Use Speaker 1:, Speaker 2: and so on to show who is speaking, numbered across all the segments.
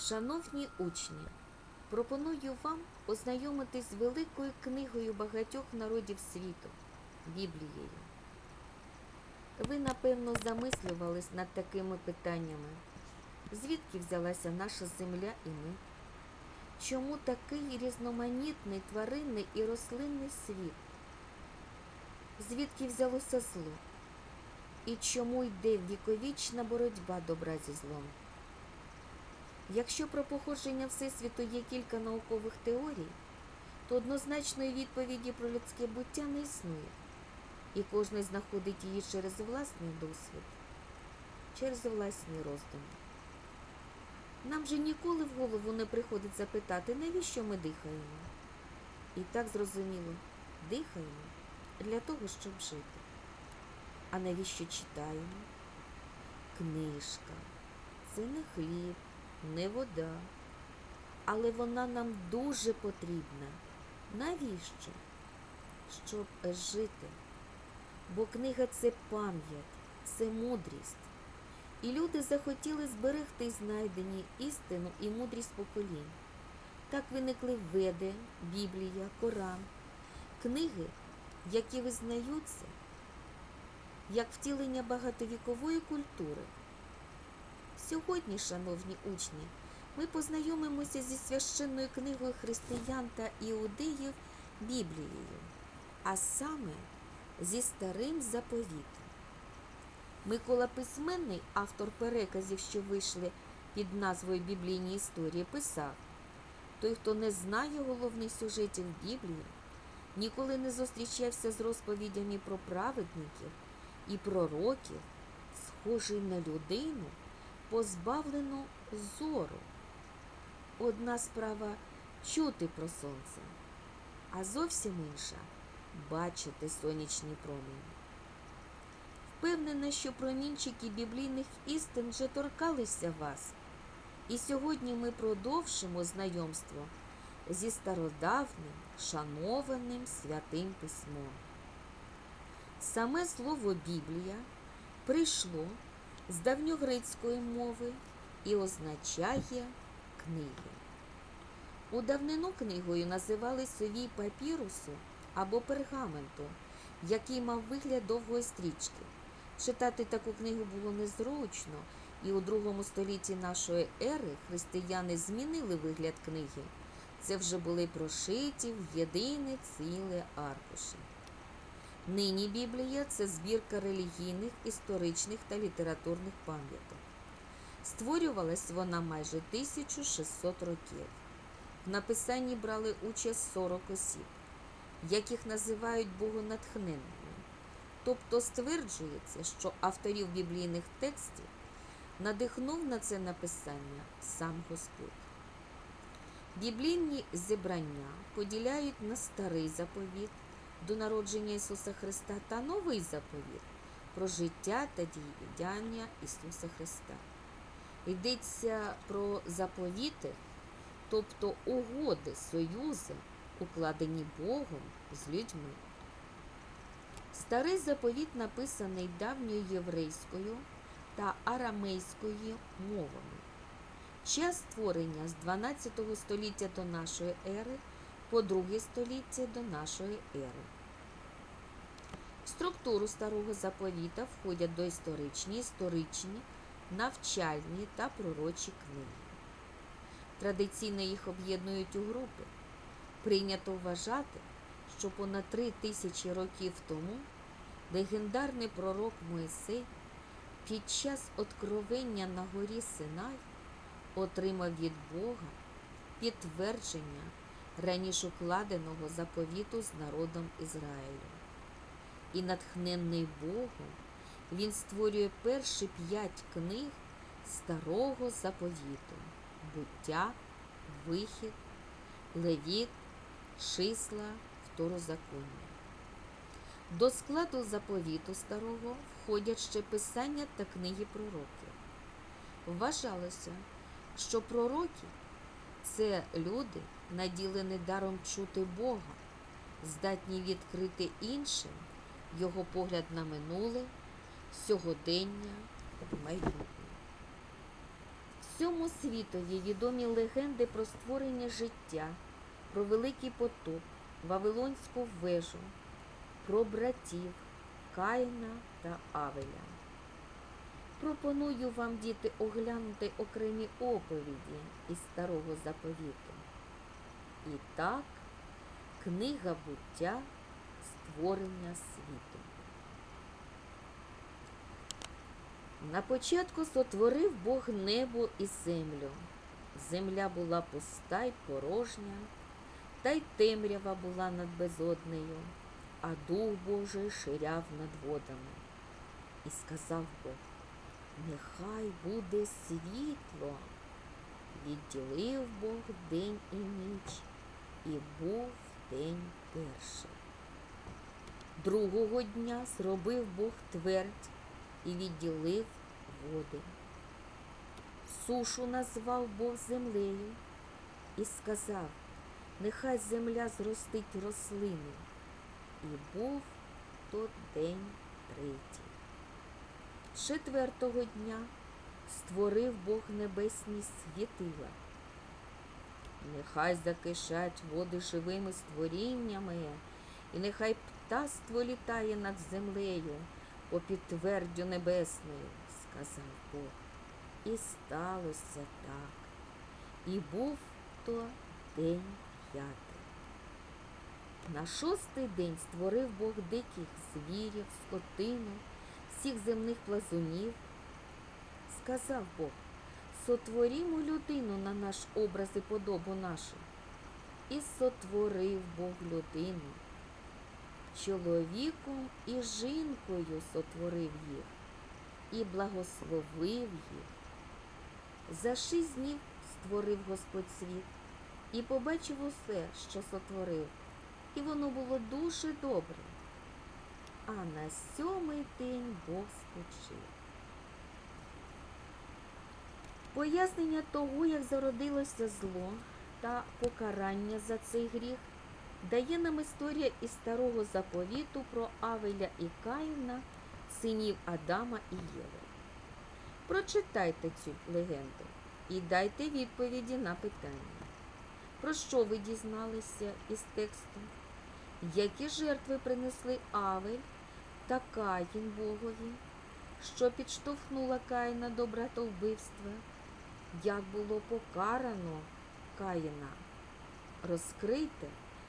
Speaker 1: Шановні учні, пропоную вам ознайомитись з великою книгою багатьох народів світу Біблією. Ви, напевно, замислювались над такими питаннями. Звідки взялася наша земля і ми? Чому такий різноманітний тваринний і рослинний світ? Звідки взялося зло? І чому йде віковічна боротьба добра зі злом? Якщо про походження Всесвіту є кілька наукових теорій, то однозначної відповіді про людське буття не існує, і кожен знаходить її через власний досвід, через власні роздуми. Нам же ніколи в голову не приходить запитати, навіщо ми дихаємо. І так зрозуміло, дихаємо для того, щоб жити. А навіщо читаємо? Книжка це не хліб, не вода, але вона нам дуже потрібна. Навіщо? Щоб жити. Бо книга це пам'ять, це мудрість. І люди захотіли зберегти знайдені істину і мудрість поколінь. Так виникли Веди, Біблія, Коран, книги, які визнаються як втілення багатовікової культури. Сьогодні, шановні учні, ми познайомимося зі священною книгою християн та іудеїв Біблією, а саме зі старим заповітом. Микола Письменний, автор переказів, що вийшли під назвою Біблійні історії, писав: той, хто не знає головних сюжетів Біблії, ніколи не зустрічався з розповідями про праведників і пророків, схожий на людину, позбавлену зору. Одна справа чути про сонце, а зовсім інша бачити сонячні промені. Впевнена, що промінчики біблійних істин вже торкалися вас, і сьогодні ми продовжимо знайомство зі стародавнім, шанованим святим письмом. Саме слово Біблія прийшло з давньогрецької мови і означає книги. У давнину книгою називали совій папірусу або пергаменту, який мав вигляд довгої стрічки. Читати таку книгу було незручно, і у другому столітті нашої ери християни змінили вигляд книги. Це вже були прошиті в єдине ціле аркуші. Нині Біблія це збірка релігійних, історичних та літературних пам'яток. Створювалась вона майже 1600 років. В написанні брали участь 40 осіб, яких називають богонатхненними. Тобто стверджується, що авторів біблійних текстів надихнув на це написання сам Господь. Біблійні зібрання поділяють на старий заповіт до народження Ісуса Христа та новий заповіт про життя та діяння Ісуса Христа. Йдеться про заповіти, тобто угоди, союзи, укладені Богом з людьми. Старий заповіт написаний давньою єврейською та арамейською мовами. Час створення з 12 століття до нашої ери по друге століття до нашої ери. В структуру старого заповіта входять доісторичні, історичні, навчальні та пророчі книги. Традиційно їх об'єднують у групи. Прийнято вважати, що понад три тисячі років тому легендарний пророк Моїсей під час откровення на горі Синай отримав від Бога підтвердження раніше укладеного заповіту з народом Ізраїлю. І натхненний Богом він створює перші п'ять книг старого заповіту буття, вихід, левіт, числа, второзаконня. До складу заповіту старого входять ще писання та книги пророків. Вважалося, що пророки це люди, наділені даром чути Бога, здатні відкрити іншим його погляд на минуле, сьогодення, майбутнє. Всьому світові відомі легенди про створення життя, про великий потоп, Вавилонську вежу, про братів Каїна та Авеля. Пропоную вам, діти, оглянути окремі оповіді із старого заповіту. І так, книга буття створення світу. На початку сотворив Бог небо і землю. Земля була пуста й порожня, та й темрява була над безоднею, а Дух Божий ширяв над водами. І сказав Бог, нехай буде світло. Відділив Бог день і ніч, і був день перший. Другого дня зробив Бог твердь і відділив води. Сушу назвав Бог землею і сказав, нехай земля зростить рослини. І був тот день третій. Четвертого дня створив Бог небесні світила. Нехай закишать води живими створіннями, і нехай птаство літає над землею по підтвердю небесною, сказав Бог. І сталося так. І був то день п'ятий. На шостий день створив Бог диких звірів, скотину, всіх земних плазунів. Сказав Бог, сотворімо людину на наш образ і подобу нашу. І сотворив Бог людину. Чоловіком і жінкою сотворив їх і благословив їх. За шість днів створив Господь світ і побачив усе, що сотворив, і воно було дуже добре. А на сьомий день Бог спочив. Пояснення того, як зародилося зло та покарання за цей гріх, дає нам історія із старого заповіту про Авеля і Каїна, синів Адама і Єви. Прочитайте цю легенду і дайте відповіді на питання. Про що ви дізналися із тексту? Які жертви принесли Авель та Каїн Богові? Що підштовхнула Каїна до братовбивства? Як було покарано Каїна? Розкрийте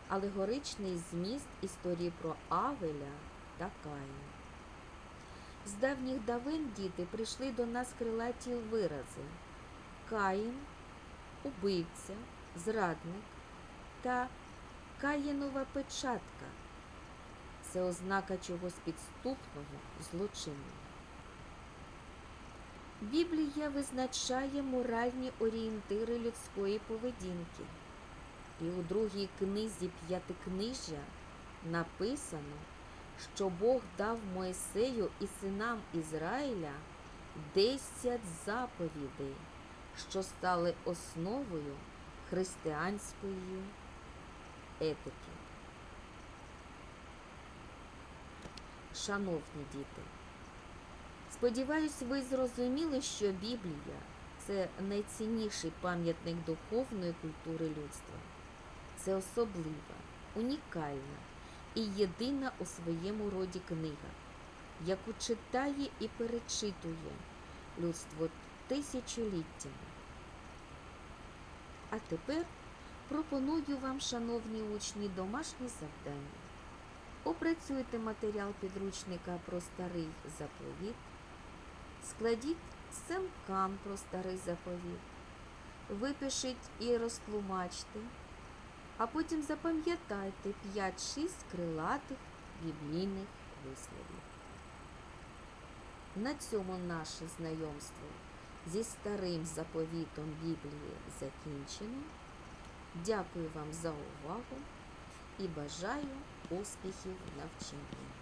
Speaker 1: алегоричний зміст історії про Авеля та Каїна. З давніх давин діти прийшли до нас крилаті вирази. Каїн, убивця, зрадник та Каїнова печатка. Це ознака чогось підступного, злочинного. Біблія визначає моральні орієнтири людської поведінки. І у другій книзі п'ятикнижжя написано, що Бог дав Моїсею і синам Ізраїля десять заповідей, що стали основою християнської етики. Шановні діти, сподіваюсь, ви зрозуміли, що Біблія це найцінніший пам'ятник духовної культури людства. Це особлива, унікальна і єдина у своєму роді книга, яку читає і перечитує людство тисячоліттями. А тепер пропоную вам, шановні учні, домашні завдання. Опрацюйте матеріал підручника про старий заповіт, складіть семкан про старий заповіт, випишіть і розтлумачте, а потім запам'ятайте 5-6 крилатих біблійних висловів. На цьому наше знайомство зі старим заповітом Біблії закінчено. Дякую вам за увагу і бажаю успіхів в навчанні.